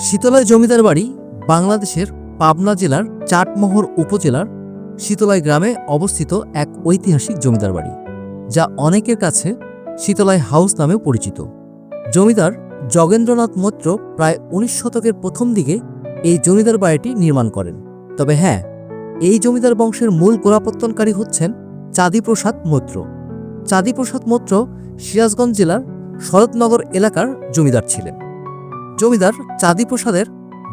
শীতলয় জমিদার বাড়ি বাংলাদেশের পাবনা জেলার চাটমোহর উপজেলার শীতলয় গ্রামে অবস্থিত এক ঐতিহাসিক জমিদার বাড়ি, যা অনেকের কাছে শীতলয় হাউস নামেও পরিচিত। জমিদার জগেন্দ্রনাথ মৈত্র প্রায় উনিশ শতকের প্রথম দিকে এই জমিদার বাড়িটি নির্মাণ করেন। তবে হ্যাঁ এই জমিদার বংশের মূল গোড়াপত্তনকারী হচ্ছেন চাঁদিপ্রসাদ মৈত্র। চাঁদিপ্রসাদ মৈত্র সিরাজগঞ্জ জেলার শরৎনগর এলাকার জমিদার ছিলেন। জমিদার চাঁদিপ্রসাদের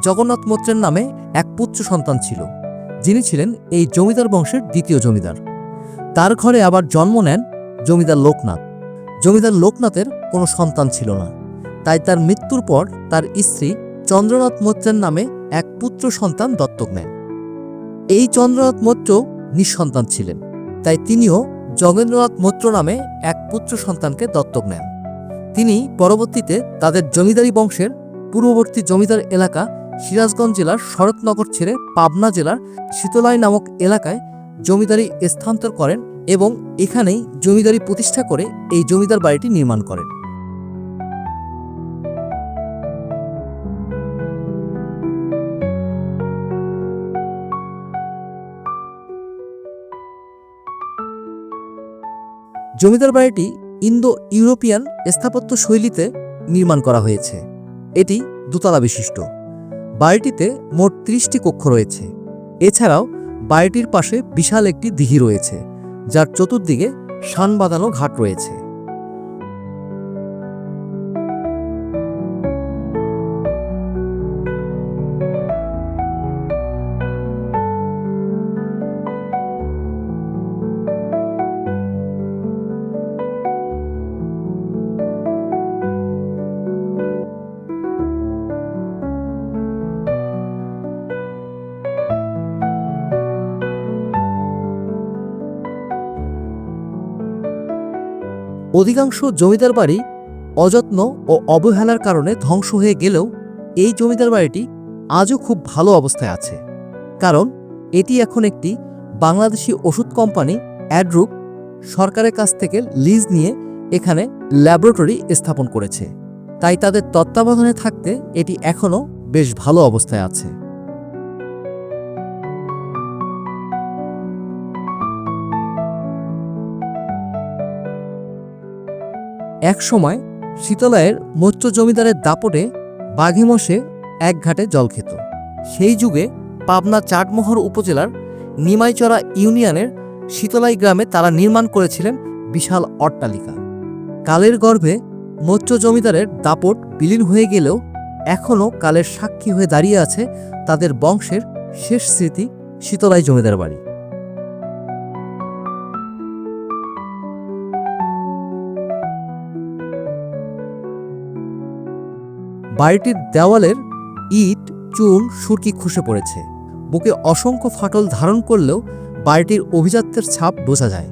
জগন্নাথ মৈত্রের নামে এক পুত্র সন্তান ছিল। যিনি ছিলেন এই জমিদার বংশের দ্বিতীয় জমিদার। তার ঘরে আবার জন্ম নেন জমিদার লোকনাথ। জমিদার লোকনাথের কোনো সন্তান ছিল না। তাই তার মৃত্যুর পর তার স্ত্রী চন্দ্রনাথ মৈত্রের নামে এক পুত্র সন্তান দত্তক নেন। এই চন্দ্রনাথ মৈত্র নিঃসন্তান ছিলেন। তাই তিনিও জগেন্দ্রনাথ মৈত্র নামে এক পুত্র সন্তানকে দত্তক নেন। তিনি পরবর্তীতে তাদের জমিদারি বংশের পূর্ববর্তী জমিদার এলাকা সিরাজগঞ্জ জেলার শরৎনগর ছেড়ে পাবনা জেলার শীতলাই নামক এলাকায় জমিদারি স্থানান্তর করেন এবং এখানেই জমিদারি প্রতিষ্ঠা করে এই জমিদার বাড়িটি নির্মাণ করেন। জমিদার বাড়িটি ইন্দো ইউরোপিয়ান স্থাপত্য শৈলীতে নির্মাণ করা হয়েছে। এটি দোতলা বিশিষ্ট। বাড়িটিতে মোট ত্রিশটি কক্ষ রয়েছে। এছাড়াও বাড়িটির পাশে বিশাল একটি দিঘি রয়েছে, যার চতুর্দিকে শান বাঁধানো ঘাট রয়েছে। অধিকাংশ জমিদার বাড়ি অযত্ন ও অবহেলার কারণে ধ্বংস হয়ে গেলেও এই জমিদার বাড়িটি আজও খুব ভালো অবস্থায় আছে। কারণ এটি এখন একটি বাংলাদেশি ওষুধ কোম্পানি অ্যাড্রুপ সরকারের কাছ থেকে লিজ নিয়ে এখানে ল্যাবরেটরি স্থাপন করেছে। তাই তাদের তত্ত্বাবধানে থাকতে এটি এখনও বেশ ভালো অবস্থায় আছে। এক সময় শীতলয়ের মৈত্র জমিদারের দাপটে বাঘিমশে এক ঘাটে জল খেত। সেই যুগে পাবনা চাটমোহর উপজেলার নিমাইচড়া ইউনিয়নের শীতলাই গ্রামে তারা নির্মাণ করেছিলেন বিশাল অট্টালিকা। কালের গর্ভে মৈত্র জমিদারের দাপট বিলীন হয়ে গেলেও এখনও কালের সাক্ষী হয়ে দাঁড়িয়ে আছে তাদের বংশের শেষ স্মৃতি শীতলাই জমিদার বাড়ি। বাড়িটির দেওয়ালের ইট, চুন, সুরকি খসে পড়েছে। বুকে অসংখ্য ফাটল ধারণ করলেও বাড়িটির অভিজাত্যের ছাপ বোঝা যায়।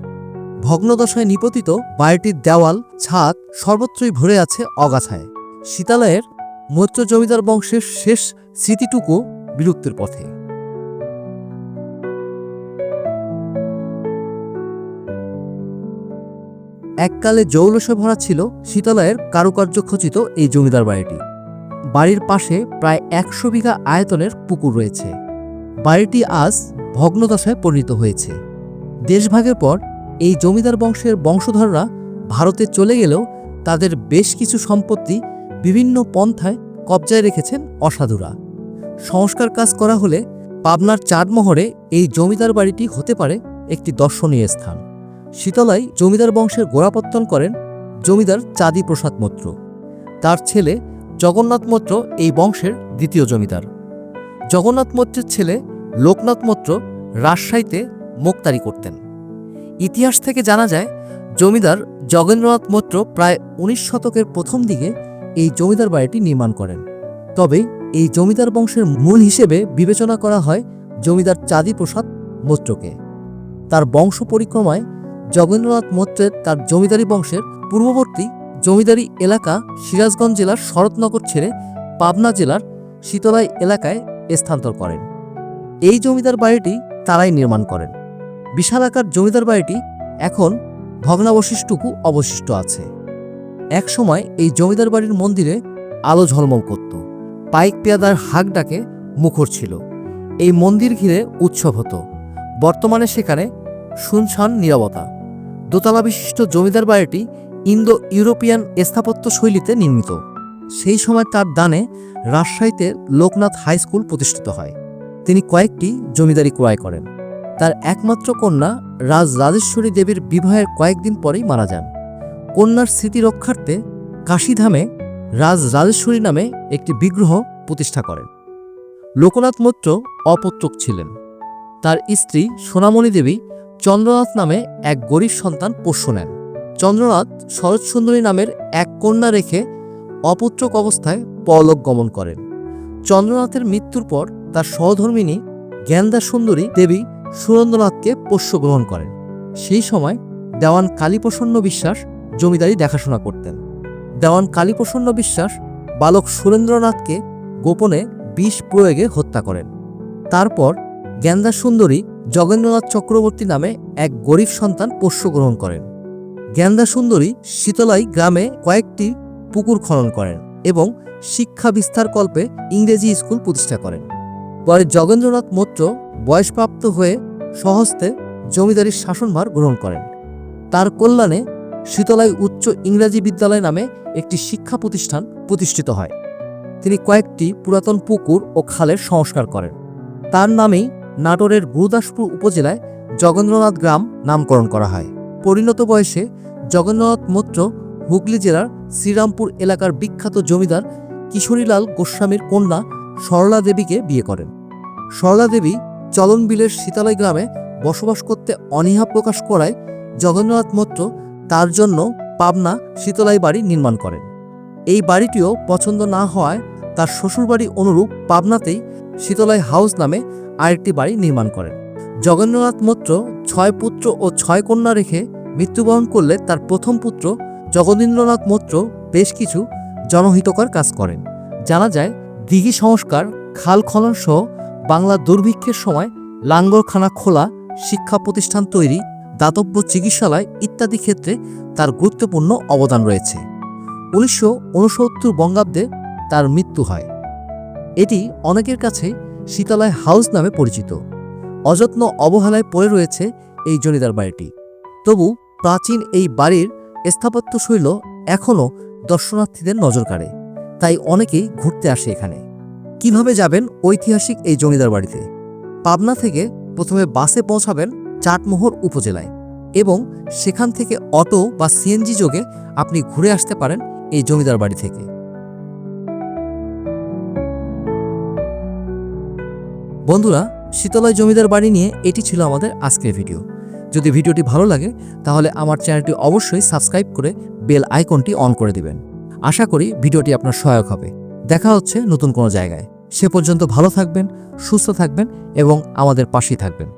ভগ্নদশায় নিপতিত বাড়িটির দেওয়াল, ছাদ সর্বত্রই ভরে আছে অগাছায়। শীতালয়ের মৈত্র জমিদার বংশের শেষ স্মৃতিটুকু বিলুপ্তির পথে। এককালে জৌলসে ভরা ছিল শীতালয়ের কারুকার্য খচিত এই জমিদার বাড়িটি। বাড়ির পাশে প্রায় একশো বিঘা আয়তনের পুকুর রয়েছে। বাড়িটি আজ ভগ্নদশায় পরিণত হয়েছে। দেশভাগের পর এই জমিদার বংশের বংশধররা ভারতে চলে গেলেও তাদের বেশ কিছু সম্পত্তি বিভিন্ন পন্থায় কবজায় রেখেছেন অসাধুরা। সংস্কার কাজ করা হলে পাবনার চাঁদমোহরে এই জমিদার বাড়িটি হতে পারে একটি দর্শনীয় স্থান। শীতলায় জমিদার বংশের গোড়াপত্তন করেন জমিদার চাঁদি প্রসাদ মৈত্র। তার ছেলে জগন্নাথ মৈত্র এই বংশের দ্বিতীয় জমিদার। জগন্নাথ মৈত্রের ছেলে লোকনাথ মৈত্র রাজশাহীতে মোক্তারি করতেন। ইতিহাস থেকে জানা যায়, জমিদার জগেন্দ্রনাথ মৈত্র প্রায় উনিশ শতকের প্রথম দিকে এই জমিদার বাড়িটি নির্মাণ করেন। তবে এই জমিদার বংশের মূল হিসেবে বিবেচনা করা হয় জমিদার চাঁদি প্রসাদ মৈত্রকে। তার বংশ পরিক্রমায় জগেন্দ্রনাথ মৈত্রের তার জমিদারি বংশের পূর্ববর্তী জমিদারি এলাকা সিরাজগঞ্জ জেলার শরৎনগর ছেড়ে পাবনা জেলার শীতলাই এলাকায় স্থানান্তর করেন। এই জমিদার বাড়িটি তারাই নির্মাণ করেন। বিশালাকার জমিদার বাড়িটি এখন ভগ্নাবশিষ্টটুকু অবশিষ্ট আছে। একসময় এই জমিদার বাড়ির মন্দিরে আলো ঝলমল করত। পাইক পেয়াদার হাক ডাকে মুখর ছিল। এই মন্দির ঘিরে উৎসব হতো। বর্তমানে সেখানে শুনশান নিরবতা। দোতলা বিশিষ্ট জমিদার বাড়িটি ইন্দো ইউরোপিয়ান স্থাপত্য শৈলীতে নির্মিত। সেই সময় তার দানে রাজশাহীতে লোকনাথ হাই স্কুল প্রতিষ্ঠিত হয়। তিনি কয়েকটি জমিদারি ক্রয় করেন। তার একমাত্র কন্যা রাজ রাজেশ্বরী দেবীর বিবাহের কয়েকদিন পরেই মারা যান। কন্যার স্মৃতি রক্ষার্থে কাশীধামে রাজ রাজেশ্বরী নামে একটি বিগ্রহ প্রতিষ্ঠা করেন। লোকনাথ মৈত্র অপত্রক ছিলেন। তার স্ত্রী সোনামণি দেবী চন্দ্রনাথ নামে এক গরিব সন্তান পোষ্য নেন। চন্দ্রনাথ শরৎসুন্দরী নামের এক কন্যা রেখে অপুত্রক অবস্থায় পরলোক গমন করেন। চন্দ্রনাথের মৃত্যুর পর তার সহধর্মিনী জ্ঞানদা সুন্দরী দেবী সুরেন্দ্রনাথকে পোষ্য গ্রহণ করেন। সেই সময় দেওয়ান কালীপ্রসন্ন বিশ্বাস জমিদারি দেখাশোনা করতেন। দেওয়ান কালীপ্রসন্ন বিশ্বাস বালক সুরেন্দ্রনাথকে গোপনে বিষ প্রয়োগে হত্যা করেন। তারপর জ্ঞানদা সুন্দরী জগেন্দ্রনাথ চক্রবর্তী নামে এক গরিব সন্তান পোষ্য গ্রহণ করেন। জ্ঞানদা সুন্দরী শীতলাই গ্রামে কয়েকটি পুকুর খনন করেন এবং শিক্ষা বিস্তার কল্পে ইংরেজি স্কুল প্রতিষ্ঠা করেন। পরে জগেন্দ্রনাথ মৈত্র বয়সপ্রাপ্ত হয়ে স্বহস্তে জমিদারির শাসনভার গ্রহণ করেন। তার কল্যাণে শীতলাই উচ্চ ইংরাজি বিদ্যালয় নামে একটি শিক্ষা প্রতিষ্ঠান প্রতিষ্ঠিত হয়। তিনি কয়েকটি পুরাতন পুকুর ও খালের সংস্কার করেন। তার নামেই নাটোরের গুরুদাসপুর উপজেলায় জগেন্দ্রনাথ গ্রাম নামকরণ করা হয়। পরিণত বয়সে জগন্নাথ মৈত্র হুগলি জেলার শ্রীরামপুর এলাকার বিখ্যাত জমিদার কিশোরীলাল গোস্বামীর কন্যা সরলা দেবীকে বিয়ে করেন। সরলা দেবী চলনবিলের শীতালয় গ্রামে বসবাস করতে অনীহা প্রকাশ করায় জগন্নাথ মৈত্র তার জন্য পাবনা শীতলাই বাড়ি নির্মাণ করেন। এই বাড়িটিও পছন্দ না হওয়ায় তার শ্বশুরবাড়ি অনুরূপ পাবনাতেই শীতলাই হাউস নামে আরেকটি বাড়ি নির্মাণ করেন। জগন্নাথ মৈত্র ছয় পুত্র ও ছয় কন্যা রেখে মৃত্যুবরণ করলে তার প্রথম পুত্র জগদীন্দ্রনাথ মৈত্র বেশ কিছু জনহিতকর কাজ করেন। জানা যায়, দিঘি সংস্কার, খাল খনন সহ বাংলা দুর্ভিক্ষের সময় লাঙ্গরখানা খোলা, শিক্ষা প্রতিষ্ঠান তৈরি, দাতব্য চিকিৎসালয় ইত্যাদি ক্ষেত্রে তার গুরুত্বপূর্ণ অবদান রয়েছে। উনিশশো উনসত্তর বঙ্গাব্দে তার মৃত্যু হয়। এটি অনেকের কাছে শীতলায় হাউস নামে পরিচিত। অযত্ন অবহেলায় পড়ে রয়েছে এই জমিদার বাড়িটি। তবু প্রাচীন এই বাড়ির স্থাপত্যশৈল এখনও দর্শনার্থীদের নজর কাড়ে, তাই অনেকেই ঘুরতে আসে এখানে। কীভাবে যাবেন ঐতিহাসিক এই জমিদার বাড়িতে? পাবনা থেকে প্রথমে বাসে পৌঁছাবেন চাটমোহর উপজেলায় এবং সেখান থেকে অটো বা সিএনজি যোগে আপনি ঘুরে আসতে পারেন এই জমিদার বাড়ি থেকে। বন্ধুরা শীতলয় জমিদার বাড়ি নিয়ে এটি ছিল আমাদের আজকের ভিডিও। যদি ভিডিওটি ভালো লাগে, তাহলে আমার চ্যানেলটি অবশ্যই সাবস্ক্রাইব করে বেল আইকনটি অন করে দিবেন। আশা করি ভিডিওটি আপনার সহায়ক হবে। দেখা হচ্ছে নতুন কোনো জায়গায়। সে পর্যন্ত ভালো থাকবেন, সুস্থ থাকবেন এবং আমাদের পাশেই থাকবেন।